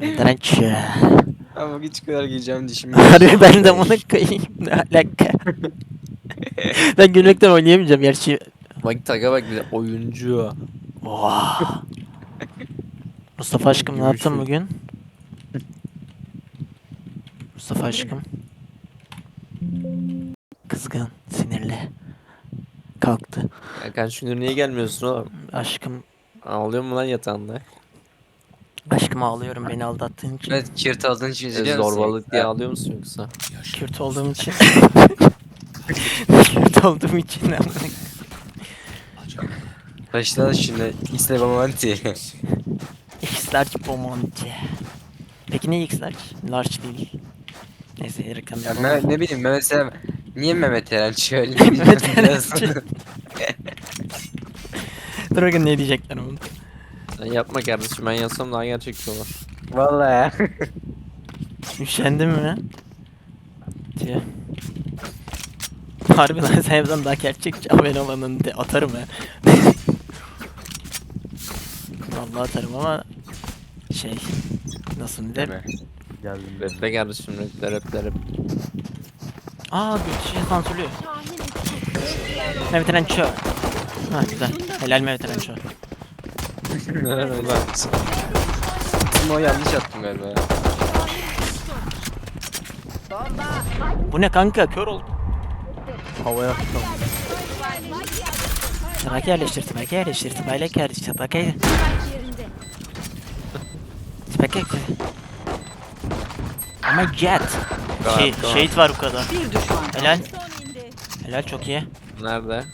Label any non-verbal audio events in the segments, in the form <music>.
Direnç. Ama hiç kadar giyeceğim dişimi. Harbi ben de bunu koyayım. Ne alaka? <laughs> ben gülmekten oynayamayacağım gerçi. Bak taga bak bir de oyuncu. Oha. Mustafa aşkım ne yaptın bugün? Mustafa aşkım. Kızgın, sinirli. Kalktı. Ya kaç gündür niye gelmiyorsun oğlum? Aşkım, Ağlıyor mu lan yatağında? Aşkım ağlıyorum beni aldattığın için. Evet kirt aldığın için üzülüyor musun? Zorbalık diye ağlıyor musun yoksa? Kürt olduğum için. <laughs> Kürt olduğum için. Başla şimdi İsle Bamanti. X large Bomonti. Peki niye X large? Değil. Neyse reklam Ya yapalım. Mehmet, ne bileyim Mehmet sen niye Mehmet Eren şöyle <laughs> Mehmet Erençi. Dur bakın ne diyecekler onu. Sen yapma kardeşim ben yazsam daha gerçekçi olur. Vallahi ya. <laughs> Üşendin mi? Tüh. Harbi lan sen evden daha gerçekçi abone olanın de atarım ha. <laughs> Vallahi atarım ama şey nasıl der? Geldim. Reple kardeşim reple reple reple. Aa bir şey sansürlüyor. Mehmet Eren Çö. Ha güzel. Helal Mehmet Eren Çö. Ulan. Timo yanlış attım galiba. ya. Bu ne kanka kör oldu. Havaya attım. Tabaka yerleştir, tabaka yerleştir, tabaka yerleştir, tabaka yerleştir. Tabaka yerleştir. Ama jet. Şey, tamam. şehit var bu kadar. Bir düşman. Helal. Helal çok iyi. Nerede?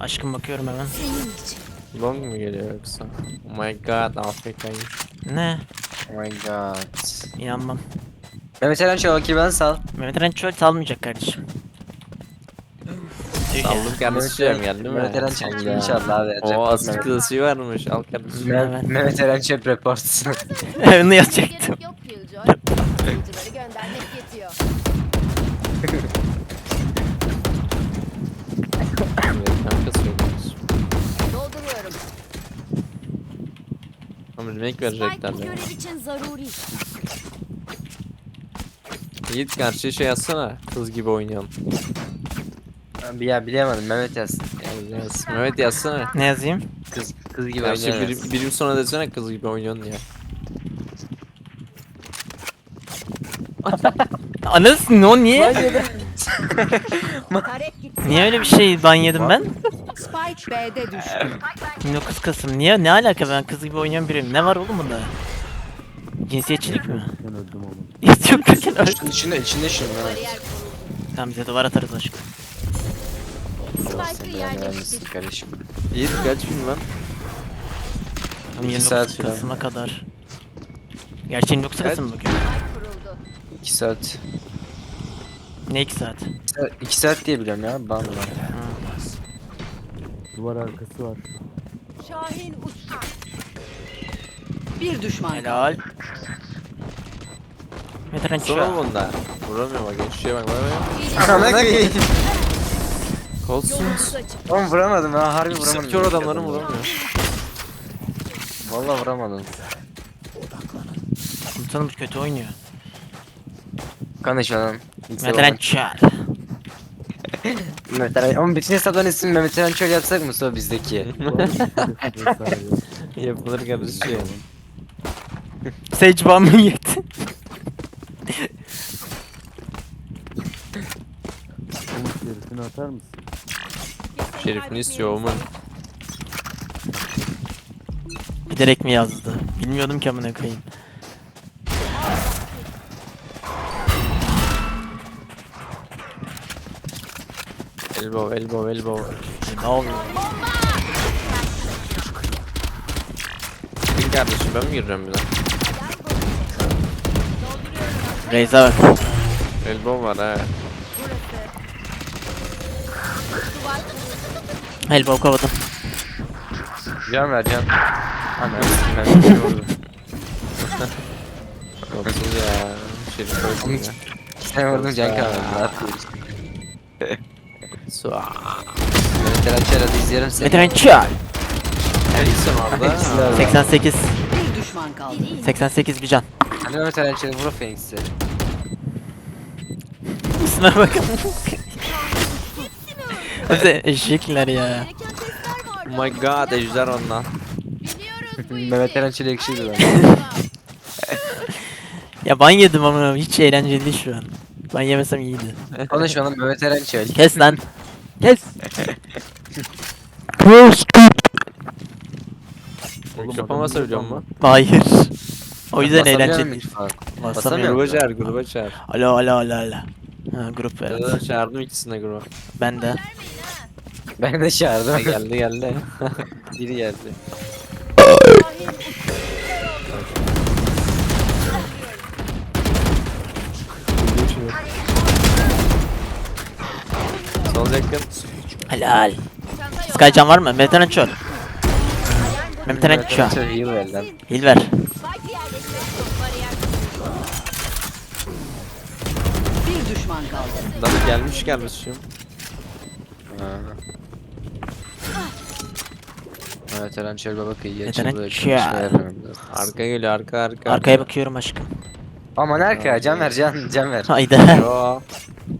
Aşkım bakıyorum hemen. Long mu geliyor yoksa? Oh my god Afrika'ymış. Ne? Oh my god. İnanmam. Mehmet Eren şöyle ben sal. Mehmet Eren salmayacak kardeşim. Saldım kardeşim geldi mi? Mehmet Eren çekti inşallah abi. O asıl Mehmet- kılıcı varmış al kardeşim. Mehmet. Mehmet Eren Report. Onu yazacaktım. Ama remake verecekler Spike bu ya. görev için zaruri. Yiğit karşıya şey yazsana. Kız gibi oynayalım. Abi ya bilemedim Mehmet yazsın. Yaz, yaz. Mehmet yazsana. Ne yazayım? Kız, kız gibi Karşı oynayamaz. birim, birim sonra desene kız gibi oynuyorsun ya. Anasını ne o niye? <laughs> Niye öyle bir şey ban yedim ben? Spike B'de düştü. 29 Kasım. Niye? Ne alaka ben kız gibi oynayan biriyim. Ne var oğlum bunda? Cinsiyetçilik mi? Ben öldüm oğlum. Yok yok öyle. Şunun içinde, içinde şunu Mehmet. Bariyer kuruldu. Tamam bize duvar atarız aşkım. Spike'ı yerleştir. kardeşim. Yiğit kaç film lan? Tam İki 29 saat falan. Kasım'a kadar. Gerçi 29 Kasım bugün. Spike kuruldu. 2 saat. Ne 2 saat? 2 saat diye biliyorum ya. Ban var. Duvar arkası var. Şahin uçtu. Bir düşman kaldı. Helal. Metren Sonra şu. bunda. Vuramıyor bak geçişe bak bak bak. Ana. Kolsuz. Açık. Oğlum vuramadım ha harbi vuramadım. kör adamları vuramıyor. Valla vuramadım. Komutanım kötü oynuyor. Kanış adam. Metren çal. Mehmet Eren. Ama bütün hesapların ismi Mehmet Eren şöyle yapsak mı so bizdeki? <laughs> Yapılır kardeşim. Sage ban mı yedi? Umut gerisini atar mısın? Şerifini istiyor oğlum. Bilerek mi yazdı? Bilmiyordum ki amına koyayım. Elbow elbow elbow. Ne oluyor? Gir kardeşim ben mi gireceğim bir daha? Reyza bak. Elbow var ha. Elbow kovadım. Can ver can. Ana ben seni vurdum. Kolsuz ya. Şerif öldüm ya. Sen vurdun can kalmadı. Ne yapıyorsun? Su. Şöyle izleyelim seni. Metren çal. Neyse orada. 88. Bir düşman kaldı. 88 bir can. Hani Mehmet Eren Çelik vur Phoenix'i. Şuna bakın. Hadi eşekler ya. Oh my god ejder ondan. Biliyoruz bu Mehmet Eren Çelik ekşiydi lan. Ya ban yedim ama hiç eğlenceli değil şu an. Ban yemesem iyiydi. Konuşma lan Mehmet Eren Çelik. Kes lan. Kes. Mikrofon basabiliyor mu? Hayır. O yüzden eğlenceli? Basamıyorum. Gruba çağır gruba çağır. Alo alo alo alo. Ha grup evet. Ya da çağırdım ikisine gruba. Ben de. Ben de çağırdım. <laughs> Geldi geldi. <laughs> Biri geldi. Şahin uçtu. Sol yakın. Helal. Skycan var mı? Mehmet Eren çöl. Mehmet Eren çöl. Çelik heal ver lan. Hil ver. Bir düşman kaldı. Lan gelmiş gelmişim. Ha. Mehmet Eren Mehmet Eren çıktı. Çelik. Arka geliyor arka arka. Arkaya bakıyorum aşkım. Aman arka can ver can can ver. Hayda. Yo.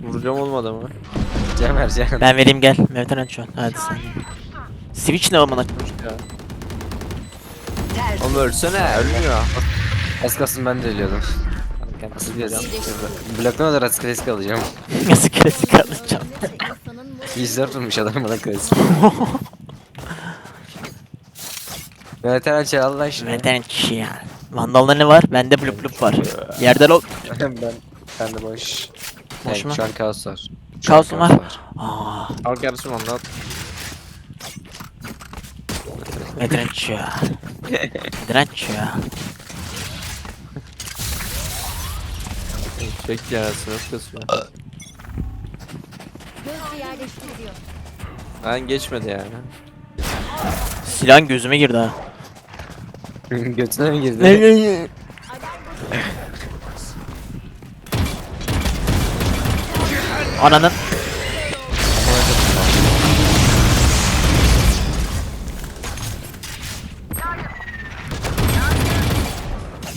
Vuracağım olmadı mı? Can ver can. Ben vereyim gel. Mehmet Eren çöl. Hadi sen. Switch ne amına? Ters. Oğlum ölsene ölmüyor. Az kalsın ben de ölüyordum. Nasıl bir Bloklama da rastgele risk alacağım. <laughs> Nasıl klasik alacağım? insanın bu 104 vurmuş adam bana klasik. Mehmet Eren Çelik Allah aşkına. Mehmet Eren çöl. Vandal'da ne var? Bende blup blup var. Yerden ol. <laughs> ben ben de boş. Boş Yani mu? şu an kaos var. Şu an Kaos mu var? Aa, Al kardeşim anlat. Mehmet Eren çöl. Mehmet Eren çöl. Çek ya sınıf kısmı. gözü yerleştiriliyor. Ben geçmedi yani. Silahın gözüme girdi ha. <laughs> Götüne mi girdi? Ananın.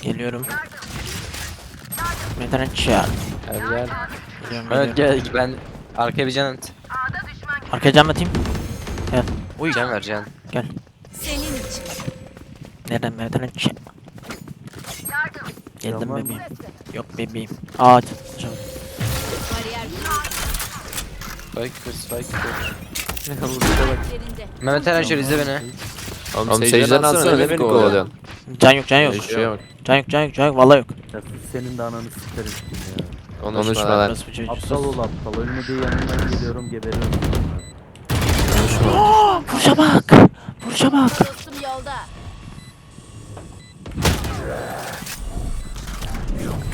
Geliyorum. Eren çöl. Gel gel. Geliyorum, Evet gel ben arkaya bir can at. Arkaya cam atayım. Gel. Uy. Can ver can. Gel. Senin için. Nereden Eren çöl. Geldim bebeğim. Yok bebeğim. Aa cam. Spike kır spike kır. Mehmet Eren şöyle izle beni. Oğlum secden atsana ne beni kovalıyorsun? Can yok can yok. Yaşıyor bak. Can yok can yok can yok. Vallahi yok. Ya sus senin de ananı sikerim şimdi ya. Konuşma lan. Nasıl bir çocuk? Aptal ol aptal. Ölmediği yanından geliyorum geberiyorum. <gasps> Vuruşa bak. Vuruşa bak. Dostum yolda.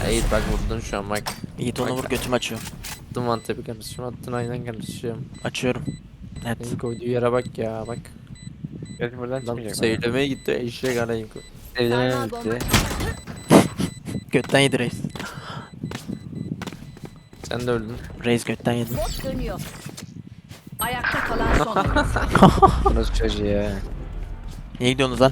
Hey bak vurdun şu an bak. Yiğit onu vur götümü açıyor. Attım mantepi kardeşim attın aynen kardeşim. Açıyorum. Net. Senin koyduğu yere bak ya bak. Gel buradan Lan çıkmayacak. söylemeye gitti eşek arayın. Bomba. bitti. <laughs> Götten yedi reis. Sen de öldün. Reis götten yedi. Bot dönüyor. Ayakta kalan son. Burası <laughs> çocuğu ya. Niye gidiyorsunuz lan?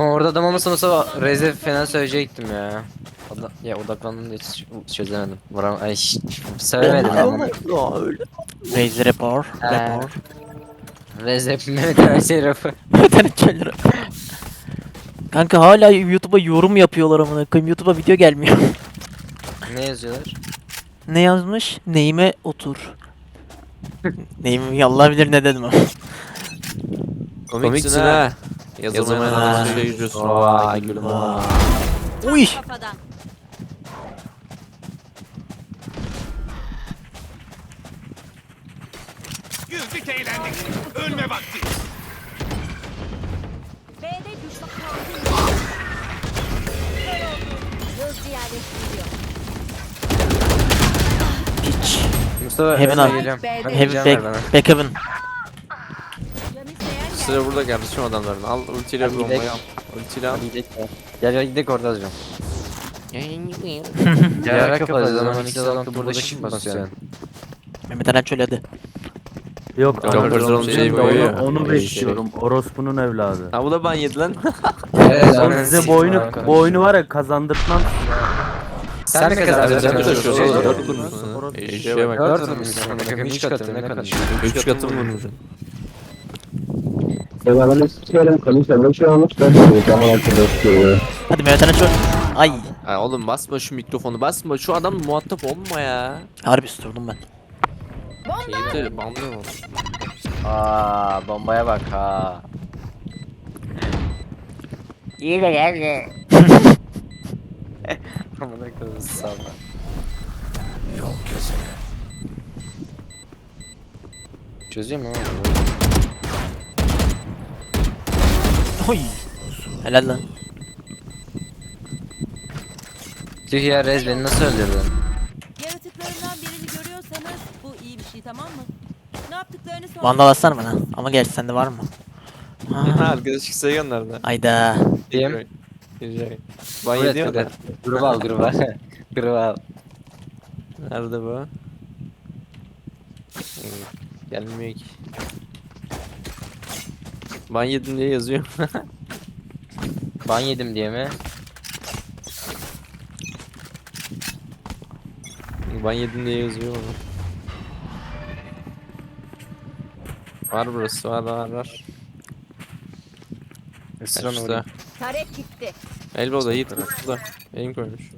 Orada adam olmasa olsa Reze fena söyleyecektim ya. Oda- ya odaklandım da hiç çözemedim. Vuram ay şş, söylemedim yani. Reis rapor. Ha. Rapor. Reze Mehmet Eren şey rafı. Götten içerler. Kanka hala YouTube'a yorum yapıyorlar amına koyayım. YouTube'a video gelmiyor. Ne yazıyorlar? ne yazmış? Neyime otur. Neyim Allah bilir ne dedim ama. Komiksin ha. Yazılmayan adam şey yüzüyorsun. Vay gülüm. Uy. Kafadan. Güldük eğlendik. Ölme vakti. B'de düşman Gözcü yerleştiriliyor. Piç. Mustafa Heaven önüne al. Heaven back, back heaven. Sıra burada kardeşim adamların. Al ultiyle Hadi bombayı gidelim. al. Ultiyle al. Hadi gidelim ya. Gel gel gidelim orada. <laughs> Gel Yarak kapalı iki ikisi burada shift basıyorsun. basıyorsun. Mehmet Eren çöl hadi. Yok Yok, sikeyim şey de koyuyor onu, onu Şey. bekliyorum. Orospunun evladı. Ha bu da ban yedi lan. <laughs> Oğlum size bu oyunu, arkadaş. bu oyunu var ya kazandırtmam. Sen ne kadar Sen de Sen taşıyorsun. de Dört vurmuşsun. Orası- Eşeğe bak. Dört vurmuşsun. koyayım, Üç katı ne konuşuyor? Üç katı mı vurmuşsun? Ben istiyorum konuşalım şu an ben de tamam arkadaşlar. Hadi Mehmet çöl. Ay. Ay oğlum basma şu mikrofonu basma. Şu adam muhatap olma ya. Harbi susturdum ben. Keyifli banlıyor mu? Aa bombaya bak ha. İyi de geldi. <laughs> Amına koyayım sana. Çözeyim mi? oğlum? Oy. Helal lan. Tüh ya Rez beni nasıl öldürdün? Yaratıklarından birini görüyorsanız bu iyi bir şey tamam mı? Ne yaptıklarını sonra... Vandal atsana bana. Ama gerçi sende var mı? Ha. Arkadaş kısa gönderdi. Ayda. Diyeyim. Güzel. Ban Evet, yedi ya da. Grubu al grubu <laughs> al. grubu al. Nerede bu? Hmm, Gelmiyor ki. Ban yedin diye yazıyor. <laughs> Ban yedim diye mi? Ban yedin diye yazıyor bana. Var burası var var var. Kaçta? uğrayayım. Taret gitti. Elbow'da Yiğit burada. Elim koymuş.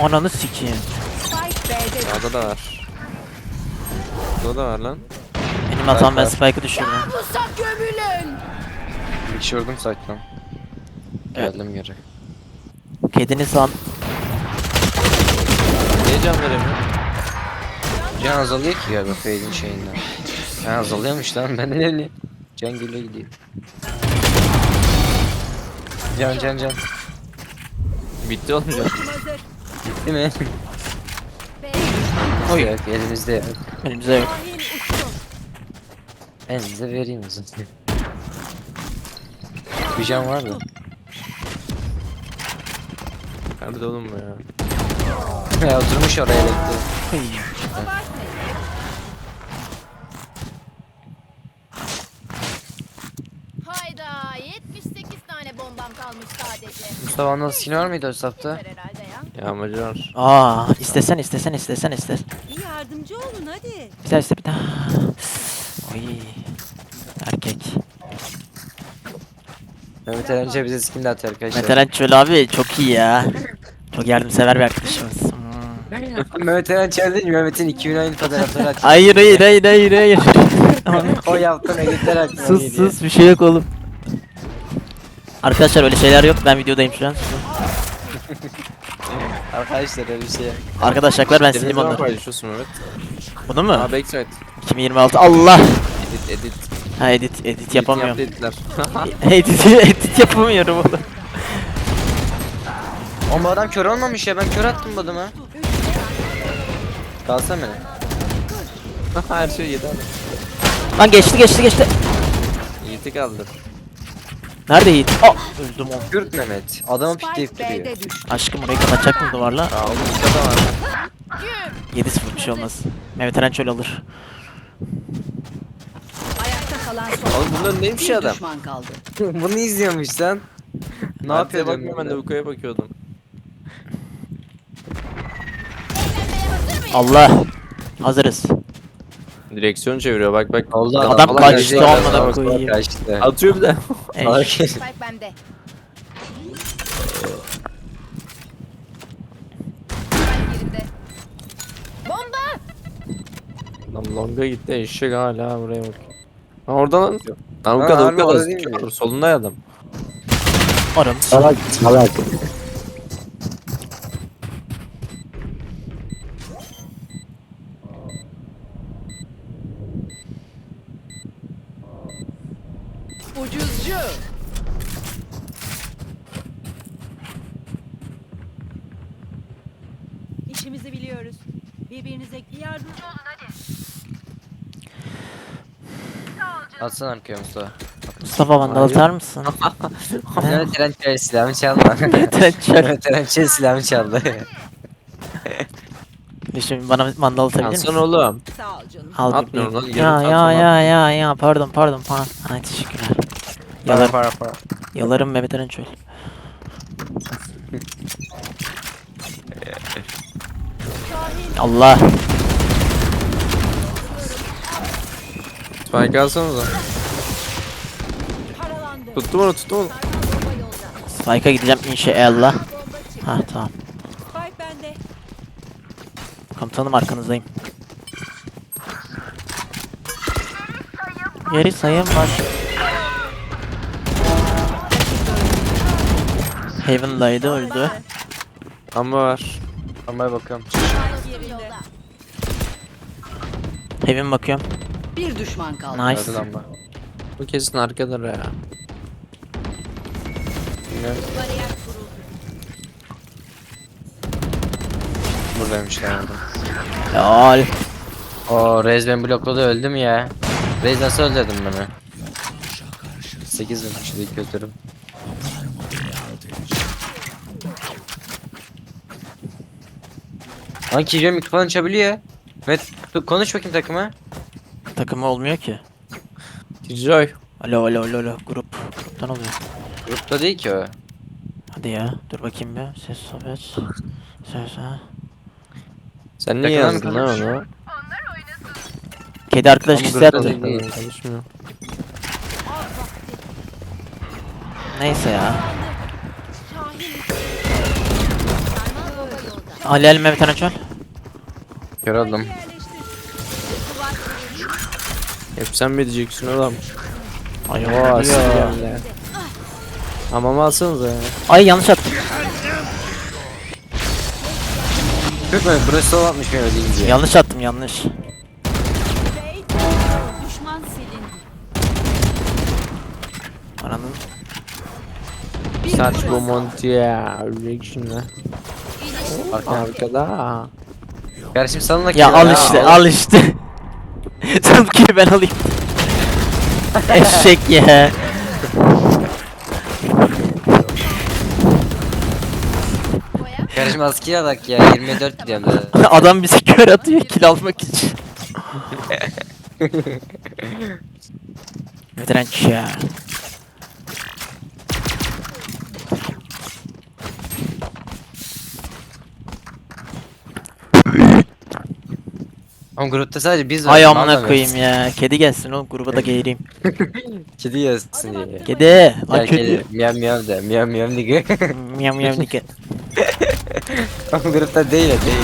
Ananı sikeyim. Spike B'de Sağda da var. Burada da var lan. Benim hatam ben spike'ı düşürdüm. Musak gömülün. Vurdum saklan. Evet. Geldim geri. Kedini san. Niye can veremiyor? Can azalıyor ki galiba Fade'in şeyinden. Ha azalıyormuş lan ben de ne. Can geliyor gidiyor. Can can can. Bitti oğlum can. Hazır. Gitti mi? Oy. Yok elimizde yok. Elimizde yok. Uçtu. Elinize vereyim o zaman. Bir can var da. Nerede oğlum bu ya? <laughs> Ya oturmuş oraya. Oy. Hayda 78 tane bombam kalmış sadece. Mustafa Anadolu skin var mıydı o? Yeter herhalde ya. Yağmacı var. Aa, istesen istesen istesen iste. bir yardımcı olun hadi. Bir daha iste bir daha. Oy. Erkek. Mehmet Erençe bize skin de atıyor arkadaşlar. Metalen Çöl abi çok iyi ya. Çok yardımsever bir arkadaşımız. <laughs> Mehmet Erençe değil Mehmet'in 2010 fotoğrafları atıyor. Hayır hayır hayır hayır hayır. Tamam. <laughs> o yaptığın editler aklıma sus sus bir şey yok oğlum. Arkadaşlar öyle şeyler yok. Ben videodayım şu an. <laughs> Arkadaşlar öyle bir şey. yok. Arkadaşlar ben sildim onları. paylaşıyorsun Mehmet? Bunu mu? Aa backside. 2026. Allah. Edit edit. Ha edit edit yapamıyorum. Edit yap <laughs> <laughs> edit edit yapamıyorum oğlum. Oğlum bu adam kör olmamış ya ben kör attım bu adama. Kalsana beni. <laughs> Her şey yedi adam. Lan geçti geçti geçti. Yiğit'i kaldır. Nerede Yiğit? Aa, öldüm oğlum. Kürt Mehmet. Adamı pikleyip duruyor. Aşkım orayı kapatacak mı duvarla? Aa oğlum iki adam var. 7-0 bir şey olmaz. Mehmet Eren çöl alır. Ayakta kalan son. Oğlum bunların neymiş Bir ya adam? düşman kaldı. <laughs> Bunu izliyormuş lan. Ne yapıyor bakmıyorum ben de Vuko'ya bakıyordum. <laughs> Allah. Hazırız. Direksiyon çeviriyor bak bak. Oldu Adam Allah kaçtı, gelecek amına adam koyayım. Kaçtı. Atıyor bir de. <laughs> Ey. Spike bende. Yerinde. Bomba! Lan longa gitti eşek hala buraya bak. Ha orada lan. Lan bu kadar bu harbi orada kadar. değil mi? Dur, Solunda ya adam. Arın. Salak salak. Ucuzcu. İşimizi biliyoruz. Birbirinize yardımcı olun hadi. Atsana arkaya Mustafa. Mustafa Vandal atar mısın? <laughs> Mehmet Erençe silahımı çöl. Mehmet Erençe silahımı çaldı. <laughs> kardeşim bana mandal atabilir misin? Yansın oğlum. Sağ ol canım. Al Atmıyorum lan, Ya ya ya ya ya pardon pardon pardon. Ay teşekkürler. Yalar, para para. yalarım Mehmet Eren Çöl. <laughs> Allah. Spike alsanıza. Tuttum onu tuttum onu. Spike'a gideceğim inşallah. Ha tamam. Spike bende. Komutanım arkanızdayım. Geri sayım var. Heaven'daydı öldü. Ama var. Ama bakıyorum. Heaven bakıyorum. Bir düşman kaldı. Nice. Lan bu. Bu kesin arkadır ya. Yine Buradaymış lan adam. Lol. Oo Rez beni blokladı öldüm ya. Rez nasıl öldürdün beni? 8 vurmuş değil kötürüm. Lan Kijo mikrofon açabiliyor. Evet dur, konuş bakayım takıma. Takımı olmuyor ki. Joy. Alo alo alo alo grup. Gruptan oluyor. Grupta değil ki o. Hadi ya dur bakayım bir. Ses sohbet. Ses ha. Sen niye yazdın lan onu? Kedi arkadaş Ama kişi grupta yaptı. değil. Tamam, Konuşmuyor. Neyse ya. Ali Mehmet Çöl. Kör oldum. Hep sen mi diyeceksin oğlum? Ay Oo asil geldi. Hamama alsanıza ya. Ay yanlış attım. Mı? Burası sol atmış beni deyince. Yanlış attım yanlış. Düşman silindi. Ananın. Saç bu monty ya. Ölecek şimdi. Arka. Arkada. Kardeşim salın da Ya al işte al işte. <laughs> Ki ben alayım. Eşek ya. Kardeşim askıya alak ya 24 gidiyorum da. <laughs> Adam bizi kör atıyor kill almak için. <laughs> Direnç ya. Ama grupta sadece biz var. Ay mal amına koyayım ya. Kedi gelsin oğlum gruba da geğireyim. <laughs> Kedi yazsın diye. Kedi. Gel Ay kedi. kedi. Miyav miyav de. Miyav miyav nigga. <laughs> Miyav miyav dike. Ama <laughs> grupta değil ya değil.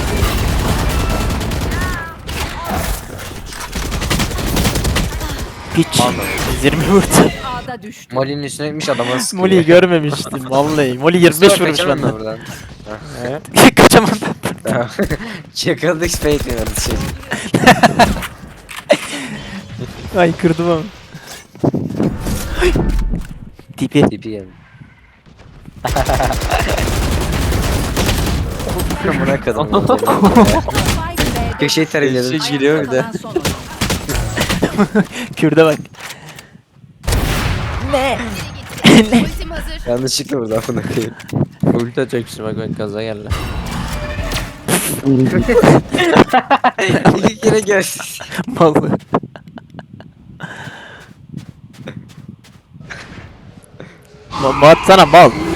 Piç. 20 vurdu. A'da düştü. Molly'nin üstüne gitmiş adama sıkıyor. Molly'yi görmemiştim vallahi. Molly 25 Mustafa, vurmuş kaçalım mı benden. buradan? <laughs> Tamam. Çakıldık spade oynadı şey. Ay kırdım ama. Tipi. Tipi geldi. <laughs> Buna kadın. <laughs> Köşeyi tarayacağız. Eşek giriyor bir de. Kalan son oyun. Bak. ultim hazır. Yanlışlıkla burada buna koyayım. Ulti atacak şimdi bak bak gaza geldi. <laughs> İki kere görsün. Malı. Atsana bal. Eşek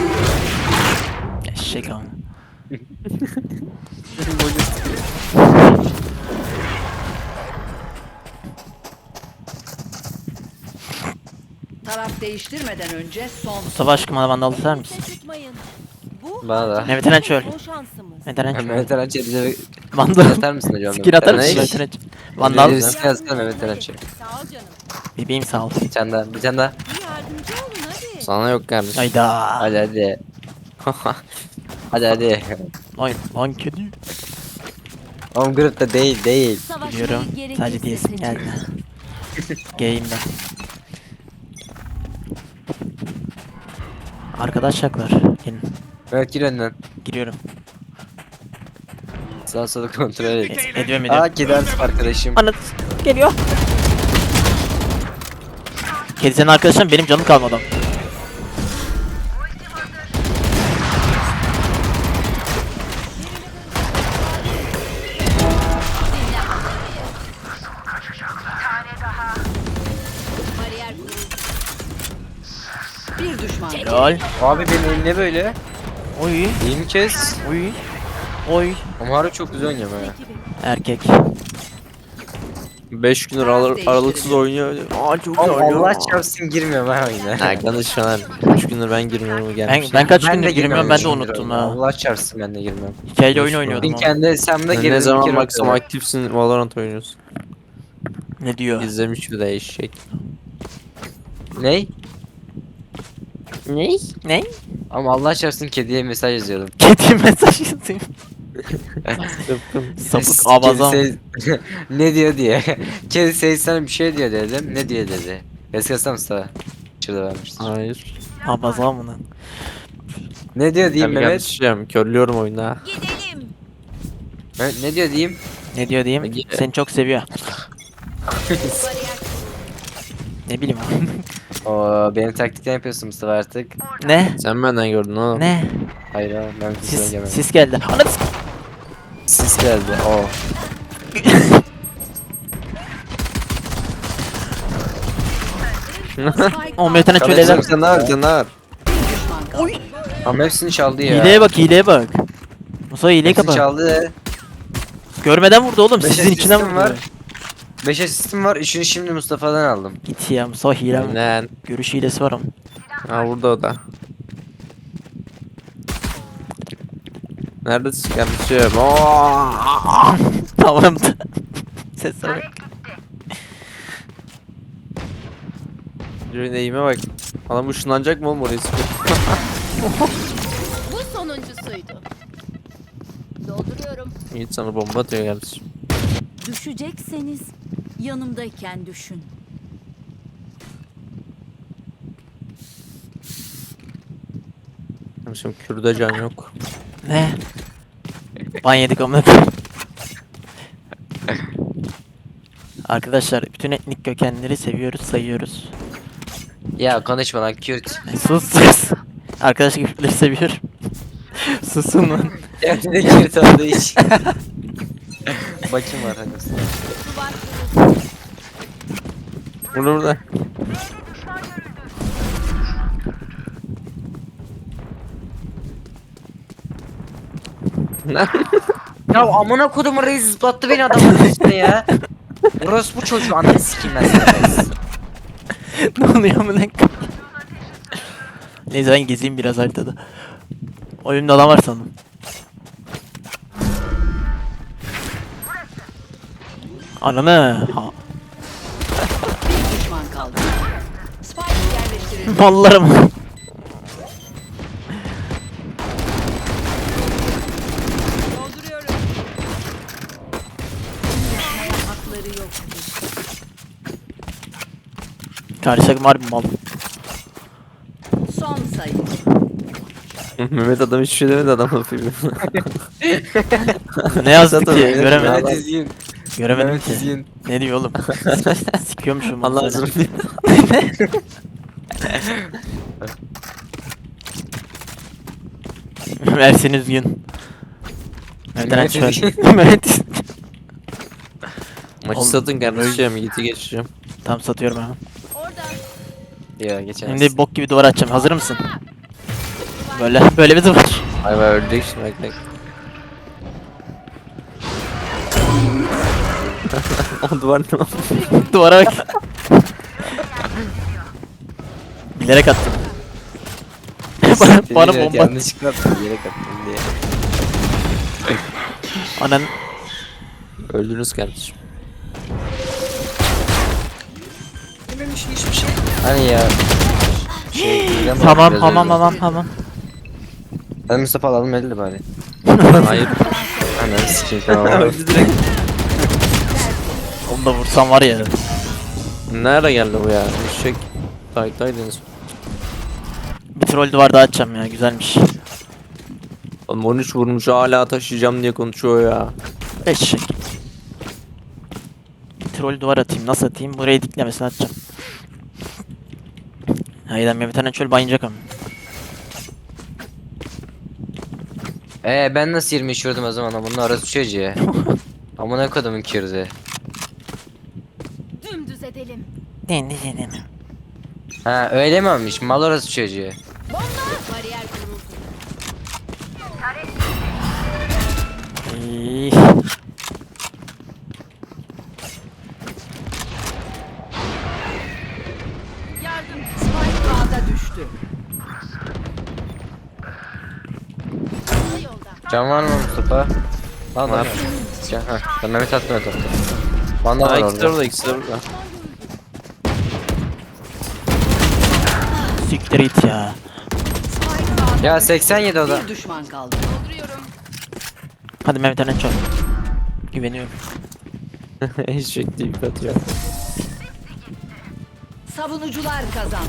değiştirmeden önce son. Mustafa aşkım bana vandal mısın? Ses tutmayın. Bu Bana da. Mehmet Eren Çöl. son şansımız. Mehmet Eren Çöl. Mehmet Erenç'e bize Vandal. atar mısın hocam? Skin atar mısın Ne? Mehmet Eren Çöl? Vandal. Birisini yazsana Mehmet Erenç'e. Sağ ol canım. Bebeğim sağ ol. Bir tane daha. Bir tane daha. Bir yardımcı olun hadi. Sana yok kardeşim. Hayda. Hadi hadi. <laughs> Hadi hadi. Lan, lan kedi. Oğlum grupta değil değil. Savaşmayı Biliyorum. gerekirse Sadece diyesim seçin. geldi. Gayim ben. Arkadaşlar gelin. Evet gir önden. Giriyorum. Sağ sola kontrol et. E- ediyorum ediyorum. Aa artık arkadaşım. Anıt geliyor. Kedi senin arkadaşın benim canım kalmadı. Lol. Abi benim ne böyle? Oy. İyi mi kes? Oy. Oy. Ama harbi çok güzel oynuyor ha. Erkek. 5 gündür Taraf ar- değiştirelim. aralıksız oynuyor. Aa çok güzel oynuyor. Allah çarpsın girmiyorum ha oyuna. Ha konuşma lan. 3 gündür ben girmiyorum Ben, gelmiş. ben kaç Ben gündür girmiyorum ben de girmiyorum unuttum ha. Allah çarpsın ben de girmiyorum. Hikayeli oyun oynuyordum ama. kendi sen de Ne, girdin. ne zaman bakıyorum. aktifsin Valorant oynuyorsun. Ne diyor? İzlemiş bir de eşek. Ney? Ne? Ne? Ama Allah çarpsın kediye mesaj yazıyordum. <laughs> Kedi mesaj yazayım. <laughs> Sapık Kedi abazam. se- ne diyor diye. <laughs> Kedi seyirsen bir şey diyor dedim. Ne diyor dedi. Eskisi Mustafa. Şurada vermiştir. Hayır. Abazam mı lan? Ne diyor diyeyim Ben Mehmet? yanlışlıyorum. Körlüyorum oyunda. Gidelim. Mehmet ne diyor diyeyim? Ne diyor diyeyim? Ege. Seni çok seviyor. ne bileyim. Oo benim taktikten yapıyorsun Mustafa artık. ne? Sen benden gördün oğlum. Ne? Hayır abi ben kusura Sis, gelmem. sis geldi. Anam Sis geldi. Oo. O Tabii çöleler. Sen ne var? Sen ne var? Ama hepsini çaldı ya. Hileye bak hileye bak. Musa hileyi Hepsini kapat. çaldı. Görmeden vurdu oğlum. Sizin içinden vurdu. var. 5 asistim var. Üçünü şimdi Mustafa'dan aldım. Git ya Musa hile mi? Lan. Görüş hilesi var onun. Ha burada o da. Neredesin kardeşim? Oo! <laughs> tamam. <laughs> Ses bak. Yürü neyime bak. Adam ışınlanacak mı oğlum oraya sıkıyor? Bu sonuncusuydu. Dolduruyorum. Sana bomba atıyor kardeşim. Düşecekseniz yanımdayken düşün. Kardeşim kürde can yok. Ne? Ban yedik amına. Arkadaşlar bütün etnik kökenleri seviyoruz, sayıyoruz. Ya konuşma lan Kürt. E, sus sus. Arkadaş küfürleri seviyorum. <laughs> Susun lan. Kendine Kürt olduğu için. Bakayım var hadi. Burada burada. Ya amına kodumun reis zıplattı beni adamın üstüne ya. Burası bu çocuğu ananı sikeyim ben sana reis. <laughs> ne oluyor amına? Neyse ben gezeyim biraz haritada. Oyunda adam var sandım. Ananı. Ha. <laughs> Mallarım. Dolduruyorum. Hakları yok. Karşı takım harbi mal. Son sayı. <laughs> Mehmet adam hiçbir şey demedi adam lafıyla. ne yazdı ki? Göremedim. Mehmet izleyin. Göremedim Mehmet ki. izleyin. Ne diyor oğlum? <laughs> Sikiyormuşum. Allah Versin üzgün. Mehmet Mehmet şöyle. Mehmet. Maçı Oğlum, satın kardeşim. Yiğit'i geçeceğim. Tam satıyorum hemen. Ya geçen Şimdi bok gibi duvar açacağım. Hazır mısın? Böyle böyle bir duvar. Ay be öldük şimdi bekle. <laughs> o duvar ne oldu? <laughs> Duvara bak. <laughs> Bilerek attım. <laughs> bana, bomba. Yanlışlıkla attım yere kattım diye. Anan Öldünüz kardeşim. Hani ya. Şey, <gasps> tamam bulandı biraz tamam önce. tamam tamam. Hadi Mustafa alalım elde bari. <laughs> Hayır. Ananı sikeyim tamam. <laughs> Öldü direkt. Onu da vursam var ya. Nerede geldi bu ya? Eşek. Taytaydınız. Troll duvar daha açacağım ya. Güzelmiş. Oğlum 13 vurmuş hala taşıyacağım diye konuşuyor ya. Eşek. Troll duvar atayım. Nasıl atayım? Burayı diklemesine atacağım. Haydan bir tane çöl bayınacak ama. Ee ben nasıl 23 vurdum o zaman bunun arası çocuğu. <laughs> Amına kodumun kirdi. Dümdüz edelim. Ne ne ne ne. Ha öyle mi olmuş? Mal orası çocuğu. Bariyer kuruldu. İyi. Spike A'da düştü. Can var mı Mustafa? Lan Var. var. Can, ha. Ben Mehmet atmıyor topla. Banda Aa var ikisi de orada. orada ikisi de orada. Siktir it ya. Ya düştü. 87 o da. Bir düşman kaldı. Dolduruyorum. Hadi Mehmet Eren çöl. Güveniyorum. <laughs> Eşek deyip atıyor. Savunucular kazandı.